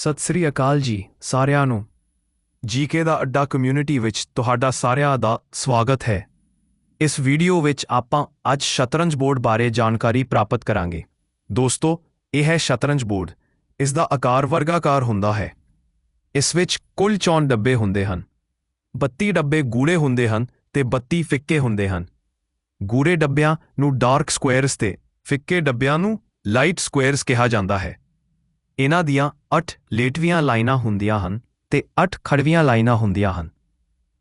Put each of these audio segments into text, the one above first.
ਸਤਿ ਸ੍ਰੀ ਅਕਾਲ ਜੀ ਸਾਰਿਆਂ ਨੂੰ। ਜੀਕੇ ਦਾ ਅੱਡਾ ਕਮਿਊਨਿਟੀ ਵਿੱਚ ਤੁਹਾਡਾ ਸਾਰਿਆਂ ਦਾ ਸਵਾਗਤ ਹੈ। ਇਸ ਵੀਡੀਓ ਵਿੱਚ ਆਪਾਂ ਅੱਜ ਸ਼ਤਰੰਜ ਬੋਰਡ ਬਾਰੇ ਜਾਣਕਾਰੀ ਪ੍ਰਾਪਤ ਕਰਾਂਗੇ। ਦੋਸਤੋ, ਇਹ ਹੈ ਸ਼ਤਰੰਜ ਬੋਰਡ। ਇਸ ਦਾ ਆਕਾਰ ਵਰਗਾਕਾਰ ਹੁੰਦਾ ਹੈ। ਇਸ ਵਿੱਚ ਕੁੱਲ 54 ਡੱਬੇ ਹੁੰਦੇ ਹਨ। 32 ਡੱਬੇ ਗੂੜੇ ਹੁੰਦੇ ਹਨ ਤੇ 32 ਫਿੱਕੇ ਹੁੰਦੇ ਹਨ। ਗੂੜੇ ਡੱਬਿਆਂ ਨੂੰ ਡਾਰਕ ਸਕੁਅਰਸ ਤੇ ਫਿੱਕੇ ਡੱਬਿਆਂ ਨੂੰ ਲਾਈਟ ਸਕੁਅਰਸ ਕਿਹਾ ਜਾਂਦਾ ਹੈ। ਇਹਨਾਂ ਦੀਆਂ 8 ਲੇਟਵੀਆਂ ਲਾਈਨਾਂ ਹੁੰਦੀਆਂ ਹਨ ਤੇ 8 ਖੜਵੀਆਂ ਲਾਈਨਾਂ ਹੁੰਦੀਆਂ ਹਨ।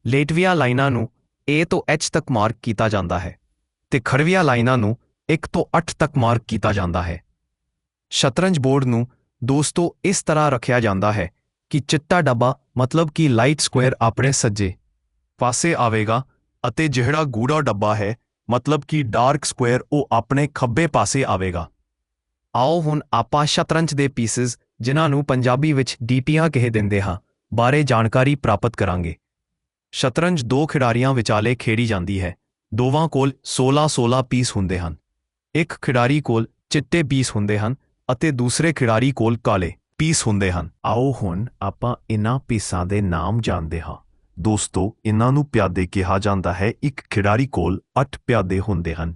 ਲੇਟਵੀਆਂ ਲਾਈਨਾਂ ਨੂੰ A ਤੋਂ H ਤੱਕ ਮਾਰਕ ਕੀਤਾ ਜਾਂਦਾ ਹੈ ਤੇ ਖੜਵੀਆਂ ਲਾਈਨਾਂ ਨੂੰ 1 ਤੋਂ 8 ਤੱਕ ਮਾਰਕ ਕੀਤਾ ਜਾਂਦਾ ਹੈ। ਸ਼ਤਰੰਜ ਬੋਰਡ ਨੂੰ ਦੋਸਤੋ ਇਸ ਤਰ੍ਹਾਂ ਰੱਖਿਆ ਜਾਂਦਾ ਹੈ ਕਿ ਚਿੱਟਾ ਡੱਬਾ ਮਤਲਬ ਕਿ ਲਾਈਟ ਸਕੁਅਰ ਆਪਣੇ ਸੱਜੇ ਪਾਸੇ ਆਵੇਗਾ ਅਤੇ ਜਿਹੜਾ ਗੂੜਾ ਡੱਬਾ ਹੈ ਮਤਲਬ ਕਿ ਡਾਰਕ ਸਕੁਅਰ ਉਹ ਆਪਣੇ ਖੱਬੇ ਪਾਸੇ ਆਵੇਗਾ। ਆਓ ਹੁਣ ਆਪਾਂ ਸ਼ਤਰੰਜ ਦੇ ਪੀਸਸ ਜਿਨ੍ਹਾਂ ਨੂੰ ਪੰਜਾਬੀ ਵਿੱਚ ਡੀਪੀਆਂ ਕਹੇ ਦਿੰਦੇ ਹਾਂ, ਬਾਰੇ ਜਾਣਕਾਰੀ ਪ੍ਰਾਪਤ ਕਰਾਂਗੇ। ਸ਼ਤਰੰਜ ਦੋ ਖਿਡਾਰੀਆਂ ਵਿਚਾਲੇ ਖੇਡੀ ਜਾਂਦੀ ਹੈ। ਦੋਵਾਂ ਕੋਲ 16-16 ਪੀਸ ਹੁੰਦੇ ਹਨ। ਇੱਕ ਖਿਡਾਰੀ ਕੋਲ ਚਿੱਟੇ ਪੀਸ ਹੁੰਦੇ ਹਨ ਅਤੇ ਦੂਸਰੇ ਖਿਡਾਰੀ ਕੋਲ ਕਾਲੇ ਪੀਸ ਹੁੰਦੇ ਹਨ। ਆਓ ਹੁਣ ਆਪਾਂ ਇਨ੍ਹਾਂ ਪੀਸਾਂ ਦੇ ਨਾਮ ਜਾਣਦੇ ਹਾਂ। ਦੋਸਤੋ, ਇਨ੍ਹਾਂ ਨੂੰ ਪਿਆਦੇ ਕਿਹਾ ਜਾਂਦਾ ਹੈ, ਇੱਕ ਖਿਡਾਰੀ ਕੋਲ 8 ਪਿਆਦੇ ਹੁੰਦੇ ਹਨ।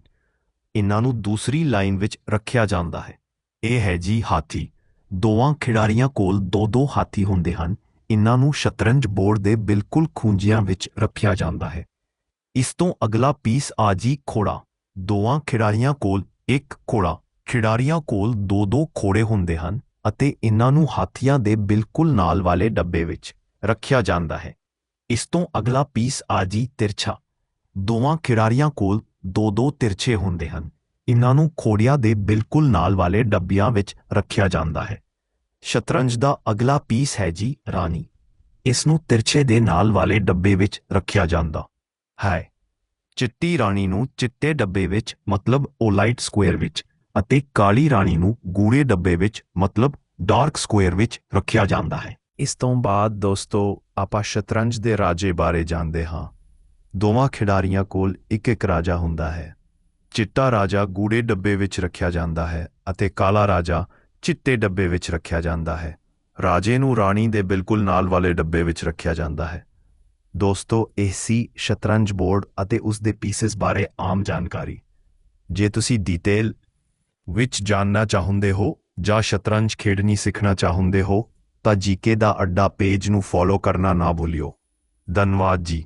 ਇਨ੍ਹਾਂ ਨੂੰ ਦੂਸਰੀ ਲਾਈਨ ਵਿੱਚ ਰੱਖਿਆ ਜਾਂਦਾ ਹੈ। ਇਹ ਹੈ ਜੀ ਹਾਥੀ। ਦੋਵਾਂ ਖਿਡਾਰੀਆਂ ਕੋਲ ਦੋ ਦੋ ਹਾਥੀ ਹੁੰਦੇ ਹਨ। ਇਹਨਾਂ ਨੂੰ ਸ਼ਤਰੰਜ ਬੋਰਡ ਦੇ ਬਿਲਕੁਲ ਖੂੰਜਿਆਂ ਵਿੱਚ ਰੱਖਿਆ ਜਾਂਦਾ ਹੈ। ਇਸ ਤੋਂ ਅਗਲਾ ਪੀਸ ਆ ਜੀ ਖੋੜਾ ਦੋਵਾਂ ਖਿਡਾਰੀਆਂ ਕੋਲ ਇੱਕ ਖੋੜਾ ਖਿਡਾਰੀਆਂ ਕੋਲ ਦੋ ਦੋ ਖੋੜੇ ਹੁੰਦੇ ਹਨ ਅਤੇ ਇਹਨਾਂ ਨੂੰ ਹਾਥੀਆਂ ਦੇ ਬਿਲਕੁਲ ਨਾਲ ਵਾਲੇ ਡੱਬੇ ਵਿੱਚ ਰੱਖਿਆ ਜਾਂਦਾ ਹੈ। ਇਸ ਤੋਂ ਅਗਲਾ ਪੀਸ ਆ ਜੀ ਤਿਰਛਾ। ਦੋਵਾਂ ਖਿਡਾਰੀਆਂ ਕੋਲ ਦੋ ਦੋ ਤਿਰਛੇ ਹੁੰਦੇ ਹਨ। ਇਹਨਾਂ ਨੂੰ ਖੋੜਿਆਂ ਦੇ ਬਿਲਕੁਲ ਨਾਲ ਵਾਲੇ ਡੱਬਿਆਂ ਵਿੱਚ ਰੱਖਿਆ ਜਾਂਦਾ ਹੈ। ਸ਼ਤਰੰਜ ਦਾ ਅਗਲਾ ਪੀਸ ਹੈ ਜੀ ਰਾਣੀ। ਇਸ ਨੂੰ ਤਿਰਛੇ ਦੇ ਨਾਲ ਵਾਲੇ ਡੱਬੇ ਵਿੱਚ ਰੱਖਿਆ ਜਾਂਦਾ ਹੈ। ਚਿੱਟੀ ਰਾਣੀ ਨੂੰ ਚਿੱਟੇ ਡੱਬੇ ਵਿੱਚ, ਮਤਲਬ ਓਲਾਈਟ ਸਕੁਅਰ ਵਿੱਚ ਅਤੇ ਕਾਲੀ ਰਾਣੀ ਨੂੰ ਗੂੜੇ ਡੱਬੇ ਵਿੱਚ, ਮਤਲਬ ਡਾਰਕ ਸਕੁਅਰ ਵਿੱਚ ਰੱਖਿਆ ਜਾਂਦਾ ਹੈ। ਇਸ ਤੋਂ ਬਾਅਦ ਦੋਸਤੋ, ਆਪਾਂ ਸ਼ਤਰੰਜ ਦੇ ਰਾਜੇ ਬਾਰੇ ਜਾਣਦੇ ਹਾਂ। ਦੋਵਾਂ ਖਿਡਾਰੀਆਂ ਕੋਲ ਇੱਕ ਇੱਕ ਰਾਜਾ ਹੁੰਦਾ ਹੈ। ਚਿੱਟਾ ਰਾਜਾ ਗੂੜੇ ਡੱਬੇ ਵਿੱਚ ਰੱਖਿਆ ਜਾਂਦਾ ਹੈ ਅਤੇ ਕਾਲਾ ਰਾਜਾ ਚਿੱਟੇ ਡੱਬੇ ਵਿੱਚ ਰੱਖਿਆ ਜਾਂਦਾ ਹੈ। ਰਾਜੇ ਨੂੰ ਰਾਣੀ ਦੇ ਬਿਲਕੁਲ ਨਾਲ ਵਾਲੇ ਡੱਬੇ ਵਿੱਚ ਰੱਖਿਆ ਜਾਂਦਾ ਹੈ। ਦੋਸਤੋ, ਇਹ ਸੀ ਸ਼ਤਰੰਜ ਬੋਰਡ ਅਤੇ ਉਸ ਦੇ ਪੀਸਸ ਬਾਰੇ ਆਮ ਜਾਣਕਾਰੀ। ਜੇ ਤੁਸੀਂ ਡਿਟੇਲ ਵਿੱਚ ਜਾਣਨਾ ਚਾਹੁੰਦੇ ਹੋ ਜਾਂ ਸ਼ਤਰੰਜ ਖੇਡਣੀ ਸਿੱਖਣਾ ਚਾਹੁੰਦੇ ਹੋ, ਤਾਂ ਜੀਕੇ ਦਾ ਅੱਡਾ ਪੇਜ ਨੂੰ ਫੋਲੋ ਕਰਨਾ ਨਾ ਭੁੱਲਿਓ। ਧੰਨਵਾਦ ਜੀ।